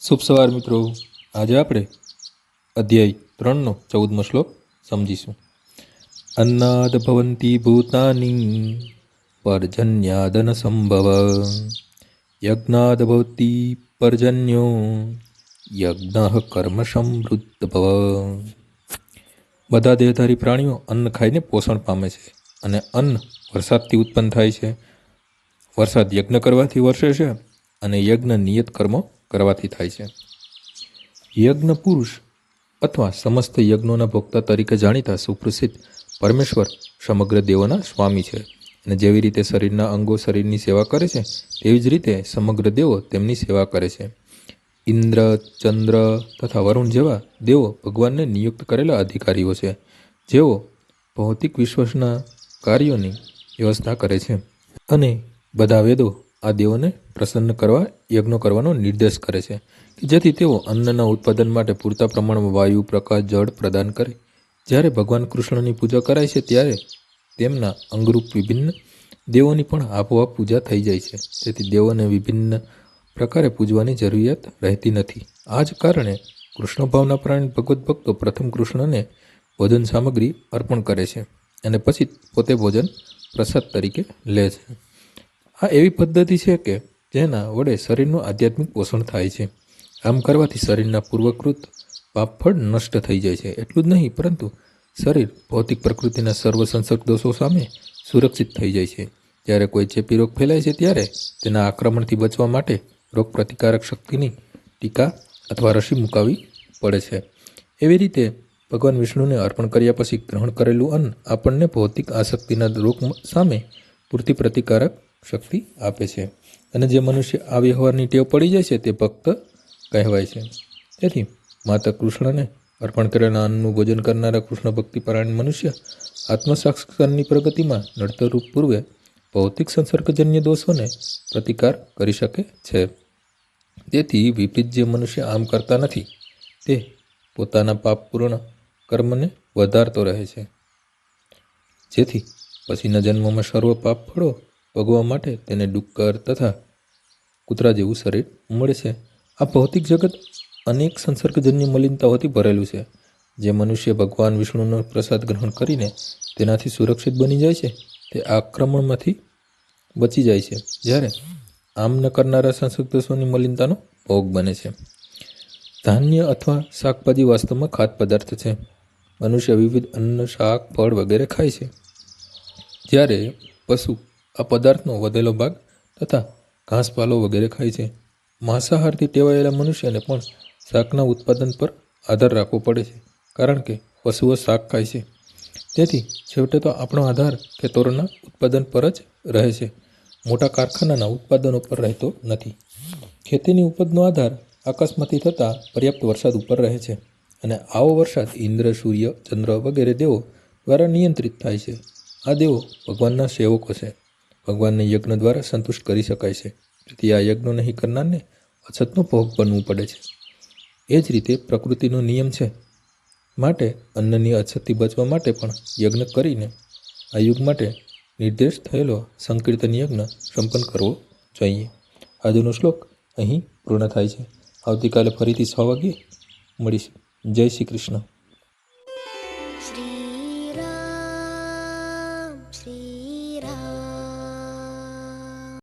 શુભ સવાર મિત્રો. આજે આપણે અધ્યાય ત્રણનો ચૌદમો શ્લોક સમજીશું. અન્નાદ ભવંતી ભૂતાની પર્જન્યાદન સંભવ. યજ્ઞાદ ભવતી પર્જન્યો, યજ્ઞ કર્મ સમૃદ્ધ ભવ બધા દેહધારી પ્રાણીઓ અન્ન ખાઈને પોષણ પામે છે અને અન્ન વરસાદથી ઉત્પન્ન થાય છે. વરસાદ યજ્ઞ કરવાથી વરસે છે અને યજ્ઞ નિયત કર્મો કરવાથી થાય છે. યજ્ઞ પુરુષ અથવા સમસ્ત યજ્ઞોના ભોક્તા તરીકે જાણીતા સુપ્રસિદ્ધ પરમેશ્વર સમગ્ર દેવોના સ્વામી છે અને જેવી રીતે શરીરના અંગો શરીરની સેવા કરે છે, તેવી જ રીતે સમગ્ર દેવો તેમની સેવા કરે છે. ઇન્દ્ર, ચંદ્ર તથા વરુણ જેવા દેવો ભગવાનને નિયુક્ત કરેલા અધિકારીઓ છે, જેઓ ભૌતિક વિશ્વાસના કાર્યોની વ્યવસ્થા કરે છે. અને બધા વેદો આ દેવોને પ્રસન્ન કરવા, યજ્ઞો કરવાનો નિર્દેશ કરે છે કે જેથી તેઓ અન્નના ઉત્પાદન માટે પૂરતા પ્રમાણમાં વાયુ, પ્રકાશ, જળ પ્રદાન કરે. જ્યારે ભગવાન કૃષ્ણની પૂજા કરાય છે, ત્યારે તેમના અંગરૂપ વિભિન્ન દેવોની પણ આપોઆપ પૂજા થઈ જાય છે. તેથી દેવોને વિભિન્ન પ્રકારે પૂજવાની જરૂરિયાત રહેતી નથી. આ જ કારણે કૃષ્ણ ભાવના પ્રાણી ભગવત ભક્તો પ્રથમ કૃષ્ણને ભોજન સામગ્રી અર્પણ કરે છે અને પછી પોતે ભોજન પ્રસાદ તરીકે લે છે. આ એવી પદ્ધતિ છે કે જેના વડે શરીરનું આધ્યાત્મિક પોષણ થાય છે. આમ કરવાથી શરીરના પૂર્વકૃત પાપફળ નષ્ટ થઈ જાય છે. એટલું જ નહીં, પરંતુ શરીર ભૌતિક પ્રકૃતિના સર્વ સંસર્ગ દોષો સામે સુરક્ષિત થઈ જાય છે. જ્યારે કોઈ ચેપી રોગ ફેલાય છે, ત્યારે તેના આક્રમણથી બચવા માટે રોગ પ્રતિકારક શક્તિની ટીકા અથવા રસી મુકાવી પડે છે. એવી રીતે ભગવાન વિષ્ણુને અર્પણ કર્યા પછી ગ્રહણ કરેલું અન્ન આપણને ભૌતિક આસક્તિના રોગ સામે પૂરતી પ્રતિકારક શક્તિ આપે છે. અને જે મનુષ્ય આ વ્યવહારની ટેવ પડી જાય છે તે ભક્ત કહેવાય છે. તેથી માતા કૃષ્ણને અર્પણ કરેલા અન્નનું ભોજન કરનારા કૃષ્ણ ભક્તિપરાયણ મનુષ્ય આત્મસાક્ષાત્કારની પ્રગતિમાં નડતરરૂપ પૂર્વે ભૌતિક સંસર્ગજન્ય દોષોને પ્રતિકાર કરી શકે છે. તેથી વિપરીત જે મનુષ્ય આમ કરતા નથી, તે પોતાના પાપપૂર્ણ કર્મને વધારતો રહે છે. જેથી પછીના જન્મમાં સર્વ પાપ ફળો ભોગવવા માટે તેને ડુક્કર તથા કૂતરા જેવું શરીર મળે છે. આ ભૌતિક જગત અનેક સંસર્ગજન્ય મલિનતાઓથી ભરેલું છે. જે મનુષ્ય ભગવાન વિષ્ણુનો પ્રસાદ ગ્રહણ કરીને તેનાથી સુરક્ષિત બની જાય છે, તે આક્રમણમાંથી બચી જાય છે, જ્યારે આમ ન કરનારા સંસર્ગદોષોની મલિનતાનો ભોગ બને છે. ધાન્ય અથવા શાકભાજી વાસ્તવમાં ખાદ્ય પદાર્થ છે. મનુષ્ય વિવિધ અન્ન, શાક, ફળ વગેરે ખાય છે. જ્યારે પશુ આ પદાર્થનો વધેલો ભાગ તથા ઘાસપાલો વગેરે ખાય છે. માંસાહારથી ટેવાયેલા મનુષ્યને પણ શાકના ઉત્પાદન પર આધાર રાખવો પડે છે, કારણ કે પશુઓ શાક ખાય છે. તેથી છેવટે તો આપણો આધાર ખેતરોના ઉત્પાદન પર જ રહે છે. મોટા કારખાનાના ઉત્પાદનો પર રહેતો નથી. ખેતીની ઉપજનો આધાર આકાશમાંથી થતા પર્યાપ્ત વરસાદ ઉપર રહે છે અને આવો વરસાદ ઇન્દ્ર, સૂર્ય, ચંદ્ર વગેરે દેવો દ્વારા નિયંત્રિત થાય છે. આ દેવો ભગવાનના સેવકો છે. ભગવાનને યજ્ઞ દ્વારા સંતુષ્ટ કરી શકાય છે. તેથી આ યજ્ઞો નહીં કરનારને અછતનો ભોગ બનવું પડે છે. એ જ રીતે પ્રકૃતિનો નિયમ છે. માટે અન્નની અછતથી બચવા માટે પણ યજ્ઞ કરીને આ યુગ માટે નિર્દેશ થયેલો સંકીર્તન યજ્ઞ સંપન્ન કરવો જોઈએ. આજનો શ્લોક અહીં પૂર્ણ થાય છે. આવતીકાલે ફરીથી છ વાગ્યે મળીશું. જય શ્રી કૃષ્ણ.